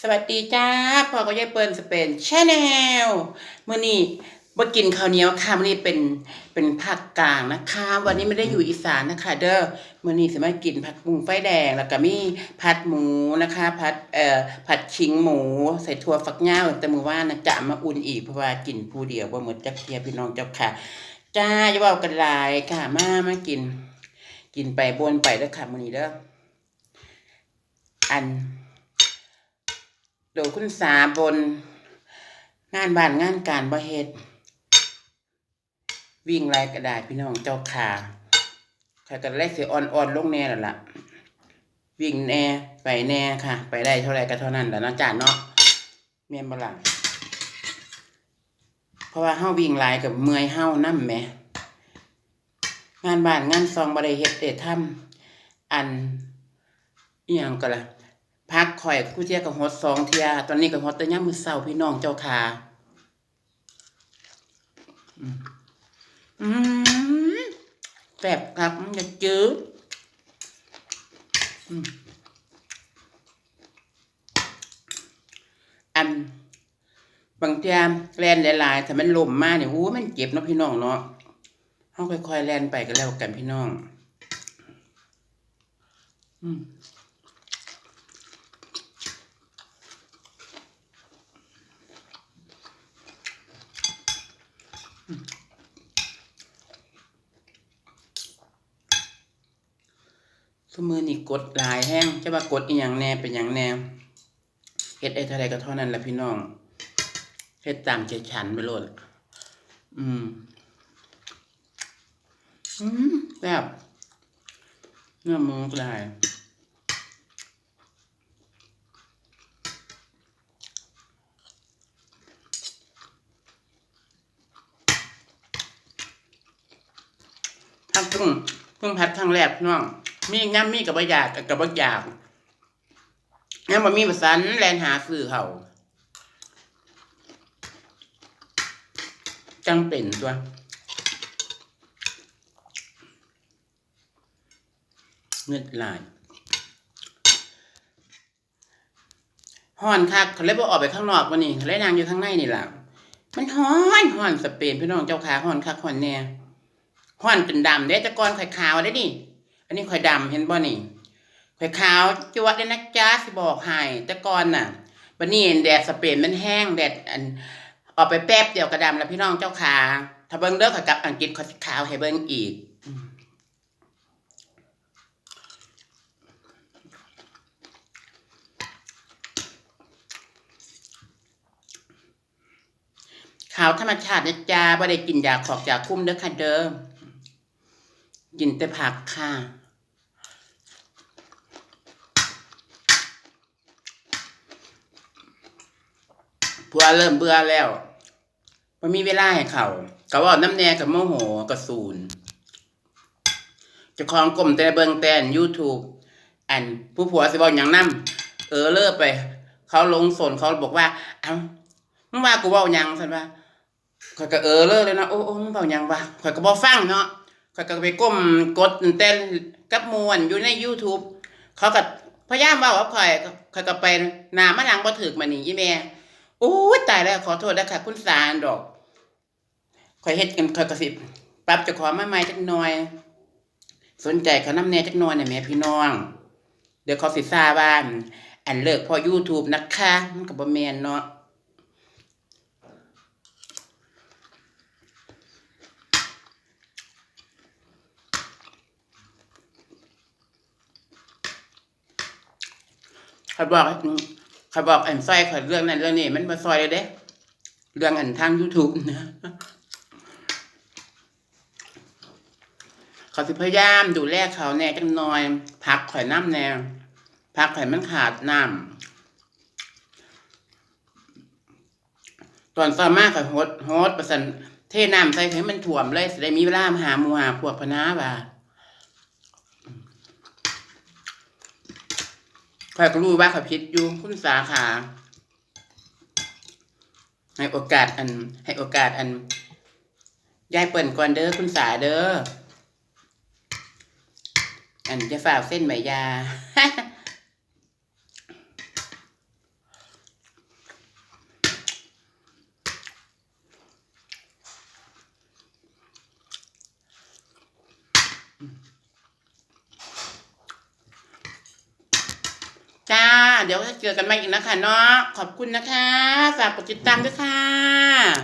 สวัสดีจ้าพ่อก็ยายเปิ้ลสเปนชาแนลมื้อนี้บ่กินข้าวเหนียวค่ะมื้อนี้เป็นเป็นภาคกลางนะคะ วันนี้ไม่ได้อยู่อีสานนะคะ เด้อมื้อนี้สิมารถกินผัดหมูไฟแดงแล้วก็มีผัดหมูนะคะผัดเอ่อผัดชิงหมู ใส่ถั่วฝักยาวแต่มือว่านะจะเอามาอุ่นอีกเพราะว่ากินผู้เดียวบ่หมดจักเทียพี่น้องเจ้าค่ะจ้าอย่าเว้ากันหลายค่ะมามากิน กินไปบนไปเด้อค่ะมื้อนี้เด้ออัน โดยคุณสาบน งานบ้านงานการบ่เฮ็ดวิ่งไล่กระดาษพี่น้องเจ้าขาใครก็ไล่เสียอ่อนๆลงแน่แล้วล่ะ วิ่งแน่ไปแน่ค่ะ ไปได้เท่าไรก็เท่านั้นแหละเนาะจ้าเนาะเมียนบล่ะเพราะว่าเฮาวิ่งไล่กับเมื่อยเฮานำแหมงานบ้านงานซองบ่ได้เฮ็ดได้ทำอันอีหยังก็ล่ะ พักข่อยกูเทียกับฮอดสองเทียตอนนี้กับฮอดแต่ยามือเช้าพี่น้องเจ้าค่ะอืมแซ่บครับมันจะจืดอืมอันบางเทียแลนหลายๆถ้ามันล่มมากเนี่ยโอ้มันเจ็บเนาะพี่น้องเนาะเฮาค่อยๆแลนไปก็แล้วกันพี่น้อง อืม สมือนี่กดหลายแห้งจะว่ากดอีหยังแน่เป็นหยังแน่เฮ็ดได้เท่าไรก็เท่านั้นแหละพี่น้องเฮ็ดตามใจฉันไปโลดอืม อืมแบบเนื้อหมูก็ได้พักเพิ่งเพิ่งพัดครั้งแรกพี่น้อง มีย่ำมีกับบะยากกับบะยากย่ำบะมีประสันแลนหาซื้อเขาจังเป็นตัวเงืดลายห่อนคักเขาเลยบ่ออกไปข้างนอกวันนี้เขาเลยนางอยู่ข้างในนี่แหละมันฮ้อนฮ้อนสเปนพี่น้องเจ้าขาฮ้อนคักฮ้อนแน่ฮ้อนจนดำเด้แต่ก่อนข่ขาวได้ดิ อันนี้ข่อยดำเห็นบ่นี่ข่อยขาวจวดเลยนะจ๊ะสิบอกให้แต่ก่อนน่ะบัดนี้แดดสเปนมันแห้งแดดอันออกไปแป๊บเดียวกระดำแล้วพี่น้องเจ้าขาถ้าเบิ่งเด้อข่อยกลับอังกฤษข่อยสิขาวให้เบิ่งอีกขาวธรรมชาตินะจ๊ะบ่ได้กินยาขอกยาคุ้มเด้อค่ะเด้อกินแต่ผักค่ะ ผัวเริ่มเบื่อแล้วมันมีเวลาให้เขาก็เว่าน้ำแน่กับโมโหกับศูนย์จะคลองกลมแต่เบิงแต่น YouTube อันผู้ผัวสิบอกอย่างนั่มเออเลิกไป เขาลงสนเขาบอกว่า เอ้ามึงว่ากูเว่าหยังสันว่าข่อยก็เออเลิกเลยนะโอ้โอ้มึงเว้าหยังวะข่อยก็บ่ฟังเนาะข่อยก็ไปก้มกดเต้นกับมวนอยู่ใน YouTube เขาก็พยายามว่ากับข่อยข่อยก็ไปหนามาหลังบ่ถึกมานี่อีแม่ โอ้ตายแล้วขอโทษนะคะคุณสารดอกข่อยเฮ็ดกันข่อยกระสิบปรับจะขอมาใหม่จักหน่อย สนใจเขาน้ำแน่จักหน่อยน่ะแม่พี่น้อง เดี๋ยวเขาสิทราบว่าน อันเลิกพอ YouTube นะคะ มันก็บ่แมนเนาะเขาบอก เขาบอกอันซอยเขาเรื่องนั้นเรื่องนี้มันมาซอยเลยเด้เรื่องอันทาง YouTube นะเขาสิพยายามดูแลเขาแน่จังน่อย พักข่อยน้ำแนวพักข่อยมันขาดน้ำตอนซ้อมมากข่อยโฮดโฮดประสันเทน้ำใส่ให้มันถ่วมเลยสิได้มีเวลามหาหมูหาพวกพนาบ่า ข่อยก็รู้ว่าข่อยผิดอยู่คุณสาขาให้โอกาสอัน ให้โอกาสอันยายเปิ่นก่อนเด้อคุณสาเด้ออันจะฝากเส้นใบยา จ้า เดี๋ยวจะเจอกันใหม่อีกนะคะเนาะขอบคุณนะคะ ฝากกดติดตามด้วยค่ะ